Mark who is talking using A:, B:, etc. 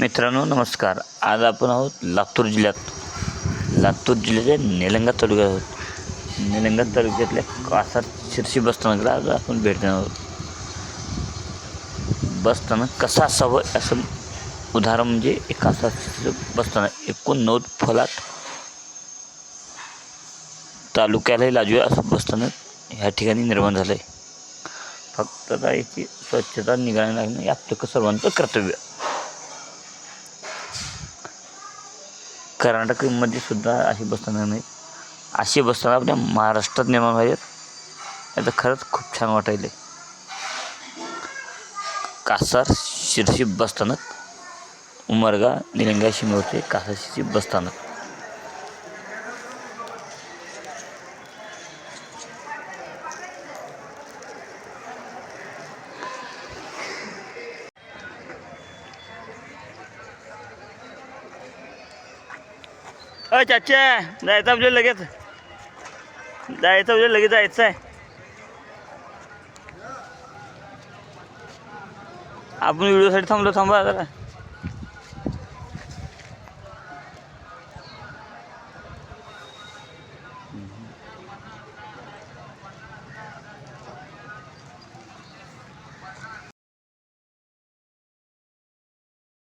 A: मित्रांनो नमस्कार. आज आपण आहोत लातूर जिल्ह्यात. लातूर जिल्ह्याच्या निलंगा तालुक्यात आहोत. निलंगा तालुक्यातल्या कासार शिरशी बसस्थानकाला आज आपण भेट देणार आहोत. बसस्थानक कसं असावं असं उदाहरण म्हणजे एक कासार शिरशी बसस्थानक एकोणनव्वद फलाट तालुक्यालाही लाजूया असं बसस्थानक ह्या ठिकाणी निर्माण झालं आहे फक्त आता याची स्वच्छता निघाणी लागणं हे आपलं सर्वांचं कर्तव्य कर्नाटकमध्ये सुद्धा अशी बसस्थानं नाहीत अशी बसस्थानं आपल्या महाराष्ट्रात निर्माण व्हायत याचं खरंच खूप छान वाटायले कासार शिरशी बसस्थानक उमरगा निलंगा शिमवते कासार शिरशी बसस्थानक. अ चाचा जायचं आपल्याला लगेच. जायचं आपल्याला लगेच जायचं आहे. आपण व्हिडिओसाठी थांबलो थांबा जरा.